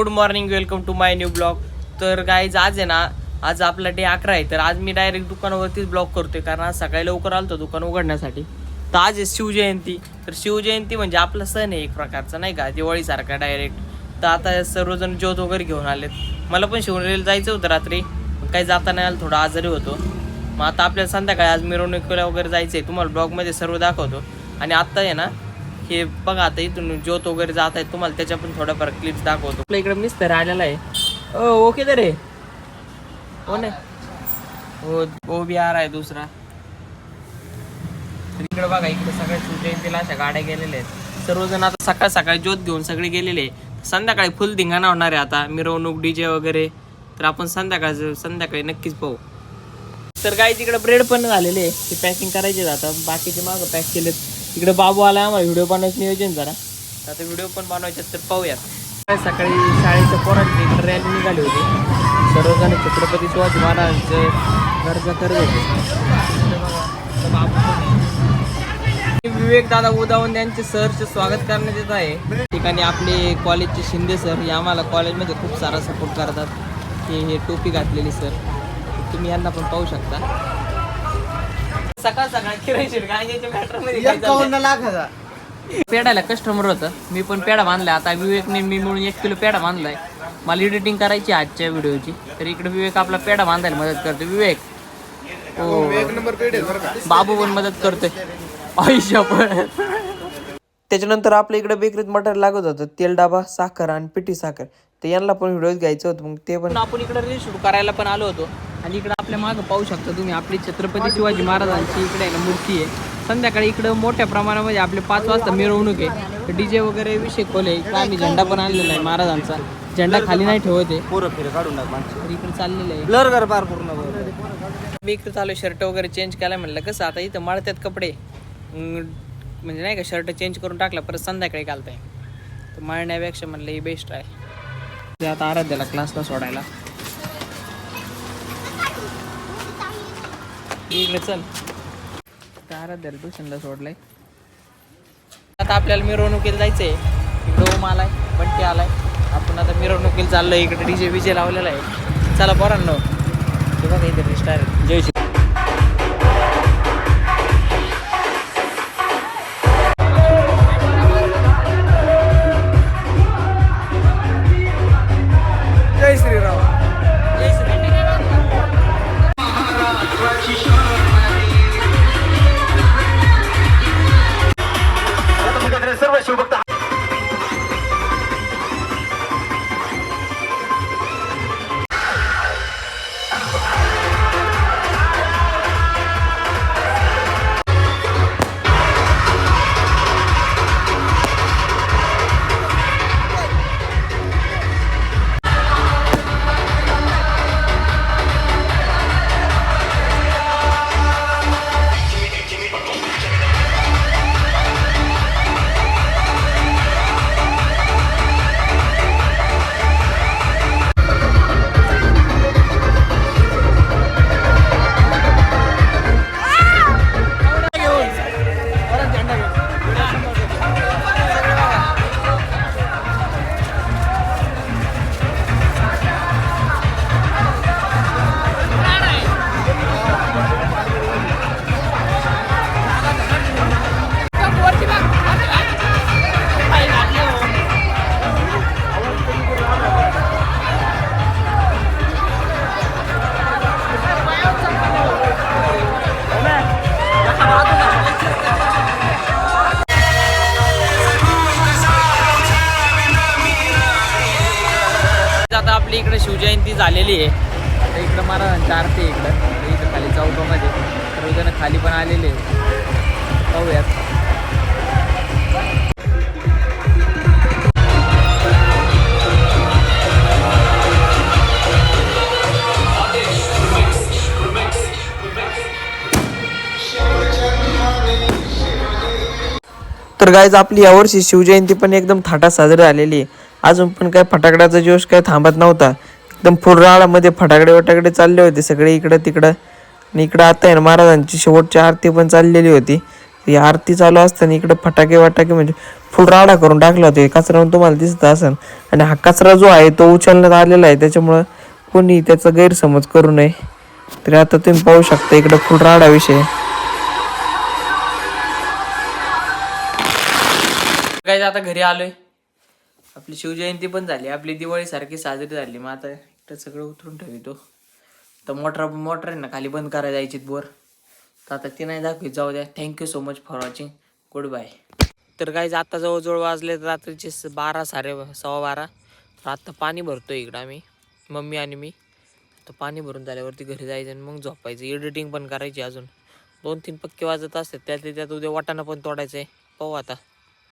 Good morning welcome to my new blog. तर guys आज आहे ना आज आपला डे अकरा आहे. तर आज मी डायरेक्ट दुकानावरतीच ब्लॉग करतोय. कारण आज सकाळी लवकर आलो दुकान उघडण्यासाठी. तर आज आहे शिवजयंती. तर शिवजयंती म्हणजे आपला सण आहे एक प्रकारचा नाही का? दिवाळीसारखा डायरेक्ट तर आता सर्वजण ज्योत वगैरे घेऊन आलेत. मला पण शिवनेरीला जायचं होतं रात्री. काही जाता नाही आलं थोडं आजारी होतो. मग आता आपल्याला संध्याकाळी आज मिरवणुकीला वगैरे जायचं आहे तुम्हाला ब्लॉगमध्ये सर्व दाखवतो. आणि आत्ता आहे ना हे बघा आता इथून ज्योत वगैरे जात आहेत तुम्हाला त्याच्या पण थोड्याफार क्लिप्स दाखवतो. आपल्या इकडे मिस्तर आलेला आहे. ओके तर रे. हो नाही हो ओ बी आर आहे दुसरा. इकडे बघा इकडे सगळ्या शिवजयंतीला अशा गाड्या गेलेल्या आहेत. सर्वजण आता सकाळ सकाळी ज्योत घेऊन सगळे गेलेले. संध्याकाळी फुल धिंगाणा होणार आहे आता मिरवणूक डीजे वगैरे. तर आपण संध्याकाळ संध्याकाळी नक्कीच पाहू. तर काही तिकडे ब्रेड पण झालेले ते पॅकिंग करायचे आता. बाकीचे मागं पॅक केलेत. तिकडे बाबू आला आम्हाला व्हिडिओ बनवायचं नियोजन जरा. आता व्हिडिओ पण बनवायचे तर पाहूयात. काय सकाळी शाळेच्या पोरांची इकडे रॅली निघाली होती. सर्वजण छत्रपती शिवाजी महाराजांचे गरजा करत होते. इकडे इकडे. विवेक दादा उदावून यांचे सरचे स्वागत करण्यात येत आहे. ठिकाणी आपले कॉलेजचे शिंदे सर हे आम्हाला कॉलेजमध्ये खूप सारा सपोर्ट करतात. हे हे टोपी घातलेली सर. तुम्ही यांना पण पाहू शकता. सकाळ गांजाच्या? पेडायला कस्टमर होतं. मी पण पेढा बांधलाय आता विवेकने मी मिळून एक किलो पेढा बांधलाय. मला एडिटिंग करायची आजच्या व्हिडिओची. तर इकडे विवेक आपला पेढा बांधायला मदत करतो विवेक. हो. बाबू पण मदत करतोय. आयुष्य पण. त्याच्यानंतर आपल्या इकडे बेकरीत मटर लागत होतं. तेल डाबा साखर आणि पिठी साखर. तर यांना पण व्हिडिओ घ्यायचं होतं. मग ते पण आपण इकडे रील शूट करायला पण आलो होतो. आणि इकडे आपल्या मागं पाहू शकता तुम्ही आपली छत्रपती शिवाजी महाराजांची इकडे आहे ना मूर्ती आहे. संध्याकाळी इकडं मोठ्या प्रमाणामध्ये आपले पाच वाजता मिरवणूक आहे. डीजे वगैरे विषय खोले इकडे आम्ही झेंडा पण आणलेला आहे महाराजांचा. झेंडा खाली नाही ठेवत आहे. पोरं फिर काढून टाक माणसं तर इकडे चाललेलं आहे. ब्लर कर पार पूर्ण मी इकडे चालू शर्ट वगैरे चेंज केला म्हणलं. कसं आता इथं मळत्यात कपडे. म्हणजे नाही का शर्ट चेंज करून टाकला परत संध्याकाळी घालताय. तर मळण्यापेक्षा म्हणलं ही बेस्ट आहे. आता आराध्याला क्लासला सोडायला. इकडे चल. तर ट्युशनला सोडलंय. आता आपल्याला मिरवणुकीला जायचंय. इकडे ओम आलाय बंटी आलाय. आपण आता मिरवणुकीला चाललोय इकडे डीजे विजे लावलेला आहे. चला पोरांनो. ते बघा इथे स्टार आता आपली इकडे शिवजयंती झालेली आहे. आता इकडं महाराजांची आरती आहे इकडं. इकडं इथं खाली चौकामध्ये. सर्वजण खाली पण आलेले पाहूयात. तर गायज आपली यावर्षी शिवजयंती पण एकदम थाटात साजरी झालेली आहे. अजून पण काय फटाकड्याचा जोश काय थांबत नव्हता. एकदम फुलराळामध्ये फटाकडे वटाकडे चालले होते. सगळे इकडं तिकडं आणि इकडं आता आहे ना महाराजांची शेवटची आरती पण चाललेली होती. ही आरती चालू असताना इकडं फटाके वटाके म्हणजे फुलराडा करून टाकला होता. कचरा तुम्हाला दिसत असेल. आणि हा कचरा जो आहे तो उचलण्यात आलेला आहे. त्याच्यामुळं कोणी त्याचा गैरसमज करू नये. तरी आता तुम्ही पाहू शकता इकडं फुल विषय. काय आता घरी आलोय. आपली शिवजयंती पण झाली आपली दिवाळी सारखी साजरी झाली. मग आता इकडं सगळं उतरून ठेवतो. तर मोटर मोटर आहे ना खाली बंद करायला जायची बोर. तर आता ती नाही दाखवी जाऊ द्या. Thank you so much for watching goodbye तर काय आता जवळजवळ वाजले तर रात्रीचे बारा साडे सव्वा बारा. तर आत्ता पाणी भरतो इकडं आम्ही. मम्मी आणि मी. तर पाणी भरून झाल्यावरती घरी जायचं आणि मग झोपायचं. एडिटिंग पण करायची अजून. दोन तीन पक्के वाजत असतात. त्यातले त्यात उद्या वाटाणा पण तोडायचं आहे पाहू आता.